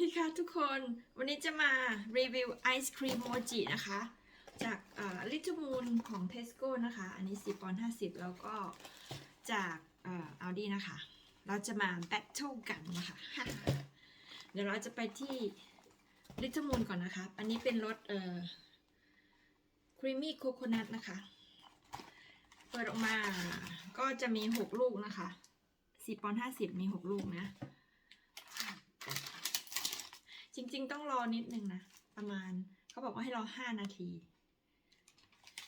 ดีค่ะทุกคน วันนี้จะมารีวิวไอศครีมโมจินะคะ จากลิท t มูนของเทสโก้นะคะ อันนี้10ปอนด์50 แล้วก็จากอัลดี้นะคะ เราจะมาแบทเทิลกันนะคะ เดี๋ยวเราจะไปที่ลิท t มูนก่อนนะคะ อันนี้เป็นรสเอ่อครีมมี่โคโคนัทนะคะ เปิดออกมาก็จะมี 6 ลูกนะคะ10ปอนด์50 มี 6 ลูกนะ ริง ๆ ต้องรอนิดนึงนะ ประมาณเขาบอกว่าให้รอ5นาที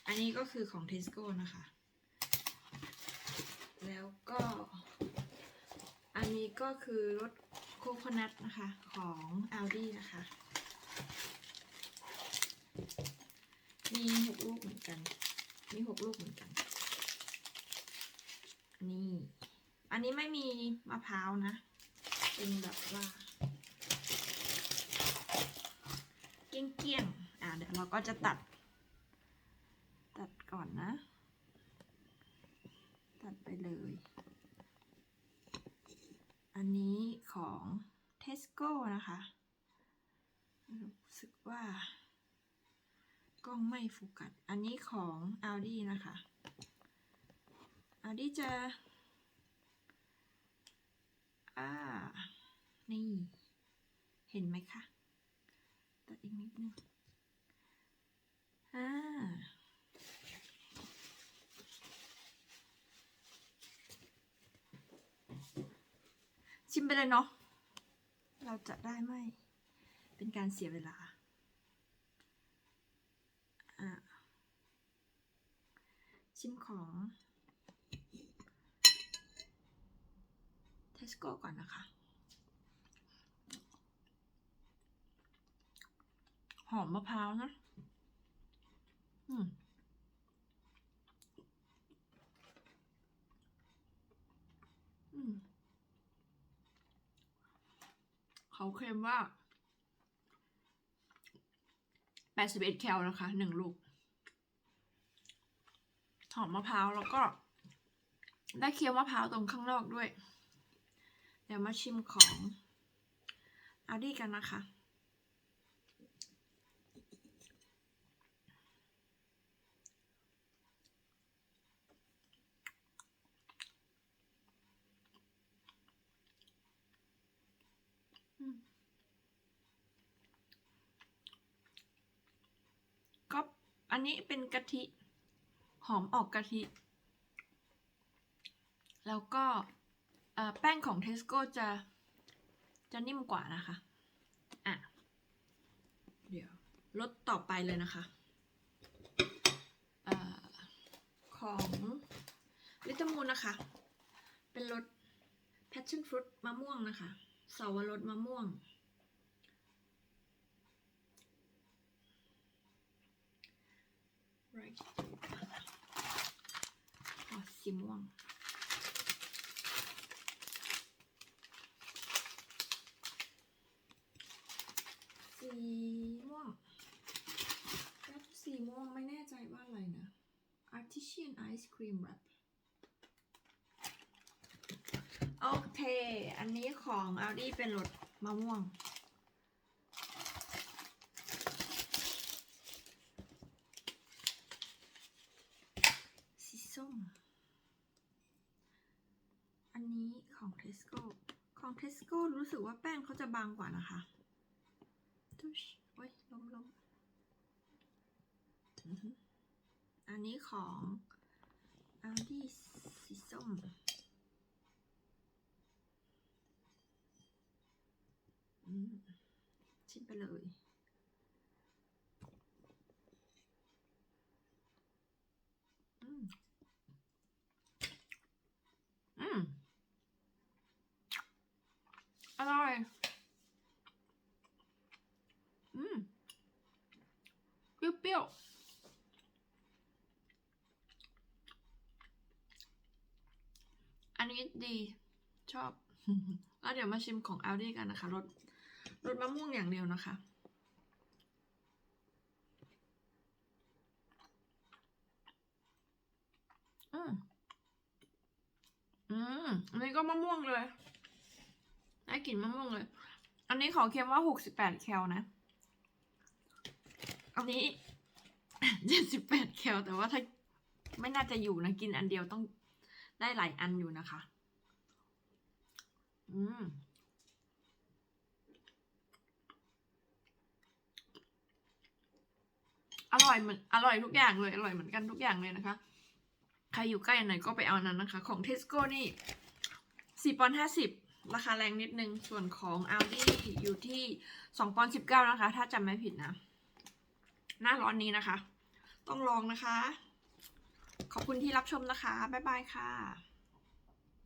อันนี้ก็คือของเทสโก้นะคะ แล้วก็ อันนี้ก็คือรสโคโคนัทนะคะ ของ Aldi นะคะ มีหกลูกเหมือนกัน มีหกลูกเหมือนกันนนี้อันนี้ไม่มีมะพร้าวนะ เป็นแบบว่า เกลี้ยงๆ อ่า เราก็จะตัด ตัดก่อนนะ ตัดไปเลย อันนี้ของเทสโก้นะคะ รู้สึกว่ากล้องไม่โฟกัส อันนี้ของ Audi นะคะ Audi จะ อ่า นี่ เห็นไหมคะ ตัดอีกนิดนึง อ่า ชิ มไปเลยเนาะ เราจะได้ไม่ เป็นการเสียเวลาอ่าชิมของเทสโก้ก่อนนะคะ หอมมะพร้าวนะ อืม อืม เขาเคลมว่า 81 แคลนะคะหนึ่งลูก หอมมะพร้าวแล้วก็ ได้เคี้ยวมะพร้าวตรงข้างนอกด้วย เดี๋ยวมาชิมของอาดี้กันนะคะ ก็อั นนี้เป็นกะทิ หอมออกกะทิ แล้วก็แป้งของเทสโก้จะจะนิ่มกว่านะคะ อะ เดี๋ยวรสต่อไปเลยนะคะอของ ลิตมูนนะคะ เป็นรส passion fruit มะม่วงนะคะสาวรสมะม่วง right อ๋อ สีม่วง สีม่วงแล้วสีม่วงไม่แน่ใจว่าอะไรนะ artisan ice cream wrap โอเค อันนี้ของ Audi เป็นรสมะม่วง สีส้ม อั นนี้ของ Tesco ของ Tesco รู้สึกว่าแป้งเขาจะบางกว่านะคะทุชโอ้ยล้มล้มอือหืออันนี้ของ Audi สีส้มอืมชิมไปเลย อืม อืม อร่อย อืม เปรี้ยวๆ อั นนี้ดีชอบ แล้วเดี๋ยวมาชิมของ Aldi กันนะคะรสรสมะม่วงอย่างเดียวนะคะอืมอืมอันนี้ก็มะม่วงเลยได้กลิ่นมะม่วงเลย อันนี้ขอเค็มว่าหกสิบแปดแคลนะ อันนี้เจ็ดสิบแปดแคลแต่ว่าถ้าไม่น่าจะอยู่นะ กินอันเดียวต้อง ได้หลายอันอยู่นะคะ อืมอร่อยเหมือนอร่อยทุกอย่างเลย อร่อยเหมือนกันทุกอย่างเลยนะคะ ใครอยู่ใกล้อันไหนก็ไปเอานั้นนะคะ ของเทสโก้นี่สี่ปอนห้าสิบราคาแรงนิดนึง ส่วนของ Audi อยู่ที่สองปอนสิบเก้านะคะ ถ้าจำไม่ผิดนะ หน้าร้อนนี้นะคะ ต้องลองนะคะ ขอบคุณที่รับชมนะคะ บ๊ายบายค่ะ